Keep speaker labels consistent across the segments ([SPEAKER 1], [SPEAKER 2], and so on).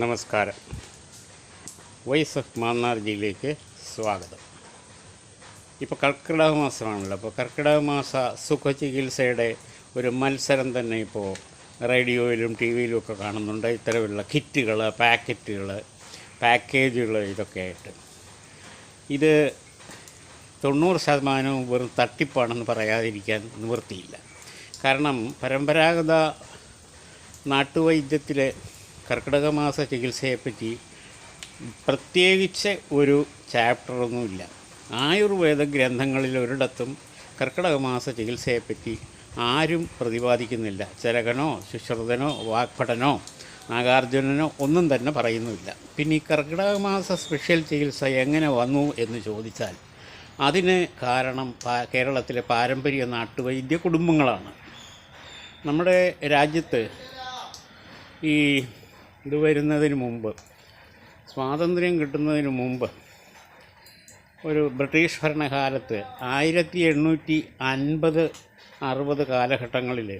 [SPEAKER 1] നമസ്കാരം. Vice of Mannar ജില്ലയിലേക്ക് സ്വാഗതം. ഇപ്പോൾ കർക്കിടക മാസമാണല്ലോ അപ്പോൾ കർക്കിടക മാസ സുഖചികിത്സയുടെ ഒരു മത്സരം തന്നെ ഇപ്പോൾ റേഡിയോയിലും ടി വിയിലും ഒക്കെ കാണുന്നുണ്ട്. ഇത്തരമുള്ള കിറ്റുകൾ പാക്കറ്റുകൾ പാക്കേജുകൾ ഇതൊക്കെ ആയിട്ട്. ഇത് തൊണ്ണൂറ് ശതമാനവും വെറും തട്ടിപ്പാണെന്ന് പറയാതിരിക്കാൻ നിവൃത്തിയില്ല. കാരണം പരമ്പരാഗത നാട്ടുവൈദ്യത്തിലെ കർക്കിടക മാസ ചികിത്സയെപ്പറ്റി പ്രത്യേകിച്ച് ഒരു ചാപ്റ്ററൊന്നുമില്ല. ആയുർവേദ ഗ്രന്ഥങ്ങളിൽ ഒരിടത്തും കർക്കിടക മാസ ചികിത്സയെപ്പറ്റി ആരും പ്രതിപാദിക്കുന്നില്ല. ചരകനോ ശുശ്രുതനോ വാഗ്പടനോ നാഗാർജുനനോ ഒന്നും തന്നെ പറയുന്നുമില്ല. പിന്നെ ഈ കർക്കിടക മാസ സ്പെഷ്യൽ ചികിത്സ എങ്ങനെ വന്നു എന്ന് ചോദിച്ചാൽ അതിന് കാരണം കേരളത്തിലെ പാരമ്പര്യ നാട്ടുവൈദ്യ കുടുംബങ്ങളാണ്. നമ്മുടെ രാജ്യത്ത് ഈ ഇത് വരുന്നതിന് മുമ്പ് സ്വാതന്ത്ര്യം കിട്ടുന്നതിന് മുമ്പ് ഒരു ബ്രിട്ടീഷ് ഭരണകാലത്ത് ആയിരത്തി എണ്ണൂറ്റി അൻപത് അറുപത് കാലഘട്ടങ്ങളിൽ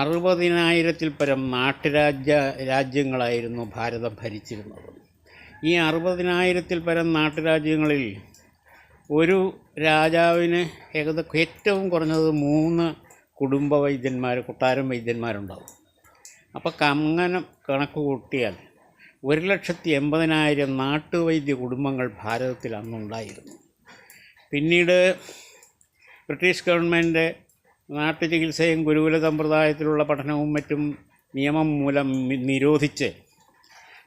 [SPEAKER 1] അറുപതിനായിരത്തിൽ പരം നാട്ടുരാജ്യ രാജ്യങ്ങളായിരുന്നു ഭാരതം ഭരിച്ചിരുന്നത്. ഈ അറുപതിനായിരത്തിൽ പരം നാട്ടുരാജ്യങ്ങളിൽ ഒരു രാജാവിന് ഏകദേശം ഏറ്റവും കുറഞ്ഞത് മൂന്ന് കുടുംബ വൈദ്യന്മാർ കൊട്ടാരം വൈദ്യന്മാരുണ്ടാവും. അപ്പോൾ അങ്ങനെ കണക്ക് കൂട്ടിയാൽ ഒരു ലക്ഷത്തി എൺപതിനായിരം നാട്ടുവൈദ്യ കുടുംബങ്ങൾ ഭാരതത്തിൽ അന്നുണ്ടായിരുന്നു. പിന്നീട് ബ്രിട്ടീഷ് ഗവൺമെന്റ് നാട്ടു ചികിത്സയും ഗുരുകുല സമ്പ്രദായത്തിലുള്ള പഠനവും മറ്റും നിയമം മൂലം നിരോധിച്ച്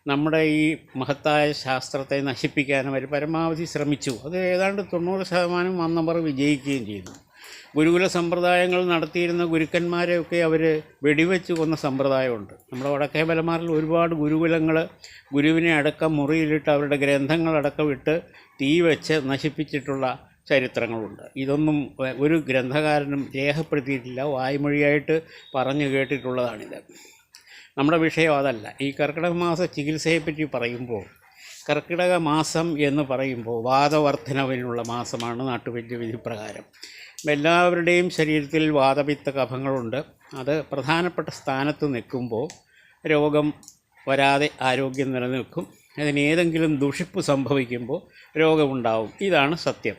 [SPEAKER 1] നമ്മുടെ ഈ മഹത്തായ ശാസ്ത്രത്തെ നശിപ്പിക്കാൻ അവർ പരമാവധി ശ്രമിച്ചു. അത് ഏതാണ്ട് തൊണ്ണൂറ് ശതമാനം വന്നവർ വിജയിക്കുകയും ചെയ്തു. ഗുരുകുല സമ്പ്രദായങ്ങൾ നടത്തിയിരുന്ന ഗുരുക്കന്മാരെയൊക്കെ അവർ വെടിവെച്ച് കൊന്ന സമ്പ്രദായമുണ്ട്. നമ്മുടെ വടക്കേ മലമാറിൽ ഒരുപാട് ഗുരുകുലങ്ങൾ ഗുരുവിനെ അടക്കം മുറിയിലിട്ട് അവരുടെ ഗ്രന്ഥങ്ങളടക്കം ഇട്ട് തീ വെച്ച് നശിപ്പിച്ചിട്ടുള്ള ചരിത്രങ്ങളുണ്ട്. ഇതൊന്നും ഒരു ഗ്രന്ഥകാരനും രേഖപ്പെടുത്തിയിട്ടില്ല. വായ്മൊഴിയായിട്ട് പറഞ്ഞു കേട്ടിട്ടുള്ളതാണിത്. നമ്മുടെ വിഷയം അതല്ല. ഈ കർക്കിടക മാസ ചികിത്സയെപ്പറ്റി പറയുമ്പോൾ കർക്കിടക മാസം എന്ന് പറയുമ്പോൾ വാദവർദ്ധനവിനുള്ള മാസമാണ് നാട്ടുവൈദ്യ വിധി പ്രകാരം എല്ലാവരുടെയും ശരീരത്തിൽ വാദപിത്ത കഫങ്ങളുണ്ട്. അത് പ്രധാനപ്പെട്ട സ്ഥാനത്ത് നിൽക്കുമ്പോൾ രോഗം വരാതെ ആരോഗ്യം നിലനിൽക്കും. അതിന് ഏതെങ്കിലും ദുഷിപ്പ് സംഭവിക്കുമ്പോൾ രോഗമുണ്ടാവും. ഇതാണ് സത്യം.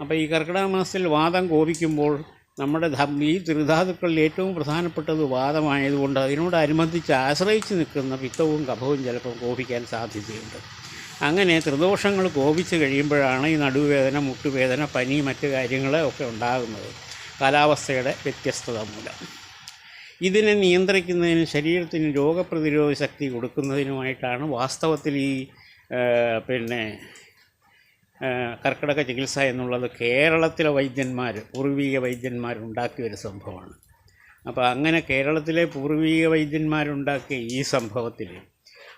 [SPEAKER 1] അപ്പോൾ ഈ കർക്കിടക മാസത്തിൽ വാദം കോപിക്കുമ്പോൾ നമ്മുടെ ഈ ത്രിധാതുക്കളിൽ ഏറ്റവും പ്രധാനപ്പെട്ടത് വാദമായതുകൊണ്ട് അതിനോടനുബന്ധിച്ച് ആശ്രയിച്ച് നിൽക്കുന്ന പിത്തവും കഫവും ചിലപ്പോൾ കോപിക്കാൻ സാധ്യതയുണ്ട്. അങ്ങനെ ത്രിദോഷങ്ങൾ കോപിച്ച് കഴിയുമ്പോഴാണ് ഈ നടുവേദന മുട്ടുവേദന പനി മറ്റ് കാര്യങ്ങൾ ഒക്കെ ഉണ്ടാകുന്നത്. കാലാവസ്ഥയുടെ വ്യത്യസ്തത മൂലം. ഇതിനെ നിയന്ത്രിക്കുന്നതിനും ശരീരത്തിന് രോഗപ്രതിരോധ ശക്തി കൊടുക്കുന്നതിനുമായിട്ടാണ് വാസ്തവത്തിൽ ഈ പിന്നെ കർക്കിടക ചികിത്സ എന്നുള്ളത് കേരളത്തിലെ വൈദ്യന്മാർ പൂർവീക വൈദ്യന്മാർ ഉണ്ടാക്കിയ ഒരു സംഭവമാണ്. അപ്പോൾ അങ്ങനെ കേരളത്തിലെ പൂർവീക വൈദ്യന്മാരുണ്ടാക്കിയ ഈ സംഭവത്തിൽ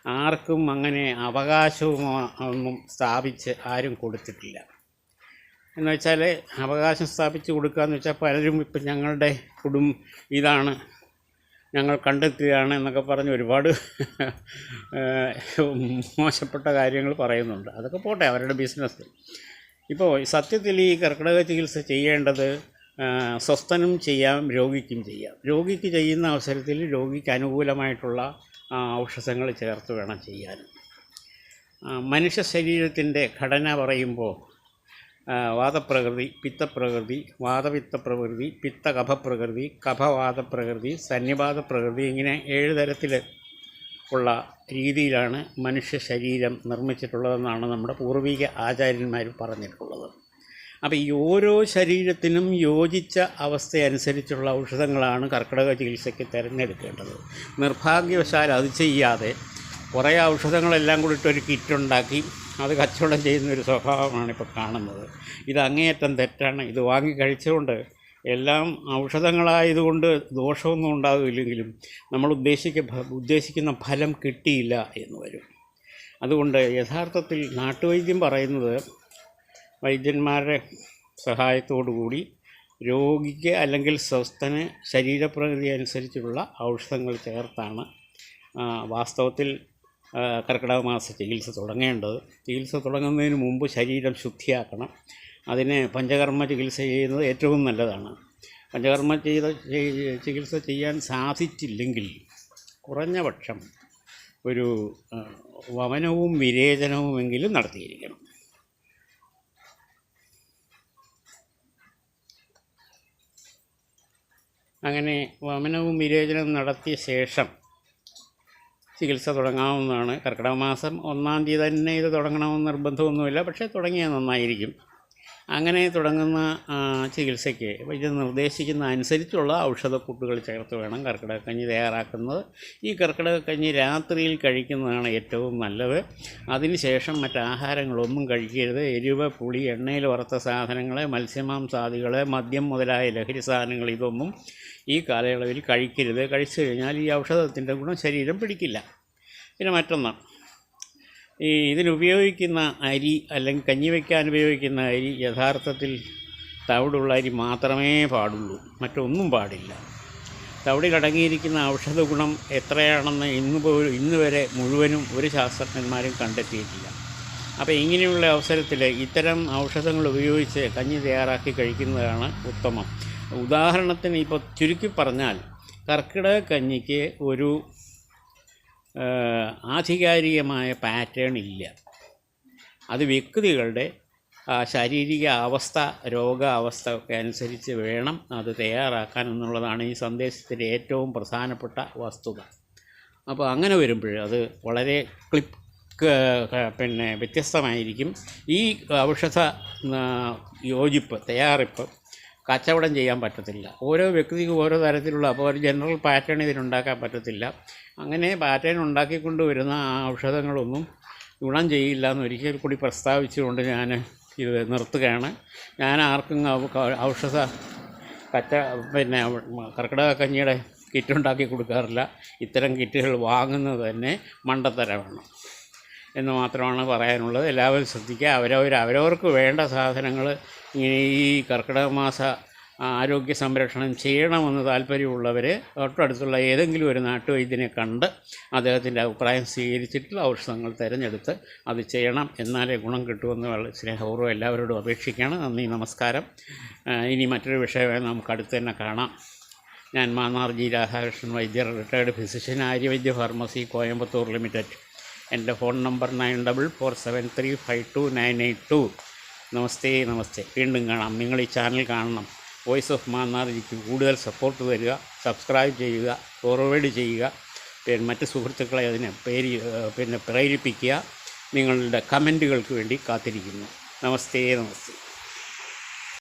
[SPEAKER 1] ആർക്കും അങ്ങനെ അവകാശവും ഒന്നും സ്ഥാപിച്ച് ആരും കൊടുത്തിട്ടില്ല. എന്ന് വെച്ചാൽ അവകാശം സ്ഥാപിച്ച് കൊടുക്കുക എന്ന് വെച്ചാൽ പലരും ഇപ്പം ഞങ്ങളുടെ കുടും ഇതാണ് ഞങ്ങൾ കണ്ടെത്തുകയാണ് എന്നൊക്കെ പറഞ്ഞ് ഒരുപാട് മോശപ്പെട്ട കാര്യങ്ങൾ പറയുന്നുണ്ട്. അതൊക്കെ പോട്ടെ അവരുടെ ബിസിനസ് ഇപ്പോൾ സത്യത്തിൽ ഈ കർക്കിടക ചികിത്സ ചെയ്യേണ്ടത് സ്വസ്ഥനും ചെയ്യാം രോഗിക്കും ചെയ്യാം. രോഗിക്ക് ചെയ്യുന്ന അവസരത്തിൽ രോഗിക്ക് അനുകൂലമായിട്ടുള്ള ഔഷധങ്ങൾ ചേർത്ത് വേണം ചെയ്യാൻ. മനുഷ്യ ശരീരത്തിന്റെ ഘടന പറയുമ്പോൾ വാദപ്രകൃതി പിത്തപ്രകൃതി വാദപിത്തപ്രകൃതി പിത്തകഫപ്രകൃതി കഫവാദപ്രകൃതി സന്നിപാതപ്രകൃതി ഇങ്ങനെ ഏഴ് തരത്തിൽ ഉള്ള രീതിയിലാണ് മനുഷ്യ ശരീരം നിർമ്മിച്ചിട്ടുള്ളതെന്നാണ് നമ്മുടെ പൂർവിക ആചാര്യന്മാർ പറഞ്ഞിട്ടുള്ളത്. അപ്പോൾ ഈ ഓരോ ശരീരത്തിനും യോജിച്ച അവസ്ഥയനുസരിച്ചുള്ള ഔഷധങ്ങളാണ് കർക്കിടക ചികിത്സയ്ക്ക് തിരഞ്ഞെടുക്കേണ്ടത്. നിർഭാഗ്യവശാൽ അത് ചെയ്യാതെ കുറേ ഔഷധങ്ങളെല്ലാം കൂടി ഒരു കിറ്റുണ്ടാക്കി അത് കച്ചവടം ചെയ്യുന്ന ഒരു സ്വഭാവമാണ് ഇപ്പോൾ കാണുന്നത്. ഇത് അങ്ങേയറ്റം തെറ്റാണ്. ഇത് വാങ്ങി കഴിച്ചുകൊണ്ട് എല്ലാം ഔഷധങ്ങളായതുകൊണ്ട് ദോഷമൊന്നും ഉണ്ടാകില്ലെങ്കിലും നമ്മൾ ഉദ്ദേശിക്ക ഉദ്ദേശിക്കുന്ന ഫലം കിട്ടിയില്ല എന്ന് വരും. അതുകൊണ്ട് യഥാർത്ഥത്തിൽ നാട്ടുവൈദ്യം പറയുന്നത് വൈദ്യന്മാരുടെ സഹായത്തോടു കൂടി രോഗിക്ക് അല്ലെങ്കിൽ സ്വസ്ഥന് ശരീരപ്രകൃതി അനുസരിച്ചുള്ള ഔഷധങ്ങൾ ചേർത്താണ് വാസ്തവത്തിൽ കർക്കിടക മാസ ചികിത്സ തുടങ്ങേണ്ടത്. ചികിത്സ തുടങ്ങുന്നതിന് മുമ്പ് ശരീരം ശുദ്ധിയാക്കണം. അതിന് പഞ്ചകർമ്മ ചികിത്സ ചെയ്യുന്നത് ഏറ്റവും നല്ലതാണ്. പഞ്ചകർമ്മ ചെയ്ത ചികിത്സ ചെയ്യാൻ സാധിച്ചില്ലെങ്കിൽ കുറഞ്ഞ പക്ഷം ഒരു വമനവും വിരേചനവുമെങ്കിലും നടത്തിയിരിക്കണം. അങ്ങനെ വമനവും വിരേചനവും നടത്തിയ ശേഷം ചികിത്സ തുടങ്ങാവുന്നതാണ്. കർക്കിടക മാസം ഒന്നാം തീയതി തന്നെ ഇത് തുടങ്ങണമെന്ന് നിർബന്ധമൊന്നുമില്ല. പക്ഷേ തുടങ്ങിയാൽ നന്നായിരിക്കും. അങ്ങനെ തുടങ്ങുന്ന ചികിത്സയ്ക്ക് ഇത് നിർദ്ദേശിക്കുന്ന അനുസരിച്ചുള്ള ഔഷധക്കൂട്ടുകൾ ചേർത്ത് വേണം കർക്കിടകക്കഞ്ഞി തയ്യാറാക്കുന്നത്. ഈ കർക്കിടകക്കഞ്ഞി രാത്രിയിൽ കഴിക്കുന്നതാണ് ഏറ്റവും നല്ലത്. അതിനുശേഷം മറ്റാഹാരങ്ങളൊന്നും കഴിക്കരുത്. എരിവ് പുളി എണ്ണയിൽ വറുത്ത സാധനങ്ങൾ മത്സ്യമാംസാദികൾ മദ്യം മുതലായ ലഹരി സാധനങ്ങൾ ഇതൊന്നും ഈ കാലയളവിൽ കഴിക്കരുത്. കഴിച്ചു കഴിഞ്ഞാൽ ഈ ഔഷധത്തിന്റെ ഗുണം ശരീരം പിടിക്കില്ല. പിന്നെ മറ്റൊന്ന് ഈ ഇതിനുപയോഗിക്കുന്ന അരി അല്ലെങ്കിൽ കഞ്ഞി വയ്ക്കാൻ ഉപയോഗിക്കുന്ന അരി യഥാർത്ഥത്തിൽ തവിടുള്ള അരി മാത്രമേ പാടുള്ളൂ. മറ്റൊന്നും പാടില്ല. തവിടിലടങ്ങിയിരിക്കുന്ന ഔഷധ ഗുണം എത്രയാണെന്ന് ഇന്ന് പോലും ഇന്ന് വരെ മുഴുവനും ഒരു ശാസ്ത്രജ്ഞന്മാരും കണ്ടെത്തിയിട്ടില്ല. അപ്പോൾ ഇങ്ങനെയുള്ള അവസരത്തിൽ ഇത്തരം ഔഷധങ്ങൾ ഉപയോഗിച്ച് കഞ്ഞി തയ്യാറാക്കി കഴിക്കുന്നതാണ് ഉത്തമം. ഉദാഹരണത്തിന് ഇപ്പോൾ ചുരുക്കി പറഞ്ഞാൽ കർക്കിടക കഞ്ഞിക്ക് ഒരു ആധികാരികമായ പാറ്റേൺ ഇല്ല. അത് വ്യക്തികളുടെ ശാരീരിക അവസ്ഥ രോഗാവസ്ഥ ഒക്കെ അനുസരിച്ച് വേണം അത് തയ്യാറാക്കാൻ എന്നുള്ളതാണ് ഈ സന്ദേശത്തിന്റെ ഏറ്റവും പ്രധാനപ്പെട്ട വസ്തുത. അപ്പോൾ അങ്ങനെ വരുമ്പോൾ അത് വളരെ ക്ലിപ്പ് പിന്നെ വ്യത്യസ്തമായിരിക്കും. ഈ ഔഷധ യോജിപ്പ് തയ്യാറിപ്പ് കച്ചവടം ചെയ്യാൻ പറ്റത്തില്ല. ഓരോ വ്യക്തിക്കും ഓരോ തരത്തിലുള്ള അപ്പോൾ ഒരു ജനറൽ പാറ്റേൺ ഇതിനുണ്ടാക്കാൻ പറ്റത്തില്ല. അങ്ങനെ പാറ്റേൺ ഉണ്ടാക്കിക്കൊണ്ട് വരുന്ന ആ ഔഷധങ്ങളൊന്നും ഗുണം ചെയ്യില്ല എന്ന് ഒരിക്കൽ കൂടി പ്രസ്താവിച്ചുകൊണ്ട് ഞാൻ ഇത് നിർത്തുകയാണ്. ഞാൻ ആർക്കും ഔഷധ കച്ച പിന്നെ കർക്കിടക കഞ്ഞിയുടെ കിറ്റ് ഉണ്ടാക്കി കൊടുക്കാറില്ല. ഇത്തരം കിറ്റുകൾ വാങ്ങുന്നത് തന്നെ മണ്ടത്തരമാണ്. എന്ന് മാത്രമാണ് പറയാനുള്ളത്. എല്ലാവരും ശ്രദ്ധിക്കുക. അവരവർ അവരവർക്ക് വേണ്ട സാധനങ്ങൾ ഇങ്ങനെ ഈ കർക്കിടക മാസ ആരോഗ്യ സംരക്ഷണം ചെയ്യണമെന്ന് താല്പര്യമുള്ളവർ തൊട്ടടുത്തുള്ള ഏതെങ്കിലും ഒരു നാട്ടുവൈദ്യനെ കണ്ട് അദ്ദേഹത്തിന്റെ അഭിപ്രായം സ്വീകരിച്ചിട്ടുള്ള ഔഷധങ്ങൾ തിരഞ്ഞെടുത്ത് അത് ചെയ്യണം. എന്നാലേ ഗുണം കിട്ടുമെന്ന് സ്നേഹപൂർവം എല്ലാവരോടും അപേക്ഷിക്കുകയാണ്. നന്ദി നമസ്കാരം. ഇനി മറ്റൊരു വിഷയമായി നമുക്ക് അടുത്ത് തന്നെ കാണാം. ഞാൻ Mannar G Radhakrishnan Vaidyar retired physician Aryavaidya pharmacy Coimbatore limited. എന്റെ phone number nine double four seven three five two nine eight two. നമസ്തേ നമസ്തേ. വീണ്ടും കാണാം. നിങ്ങൾ ഈ ചാനൽ കാണണം. വോയിസ് ഓഫ് മാന്നാർജിക്ക് കൂടുതൽ സപ്പോർട്ട് തരിക സബ്സ്ക്രൈബ് ചെയ്യുക ഫോർവേഡ് ചെയ്യുക പിന്നെ മറ്റ് സുഹൃത്തുക്കളെ അതിനെ പേര് പിന്നെ പ്രേരിപ്പിക്കുക നിങ്ങളുടെ കമന്റുകൾക്ക് വേണ്ടി കാത്തിരിക്കുന്നു. നമസ്തേ നമസ്തേ.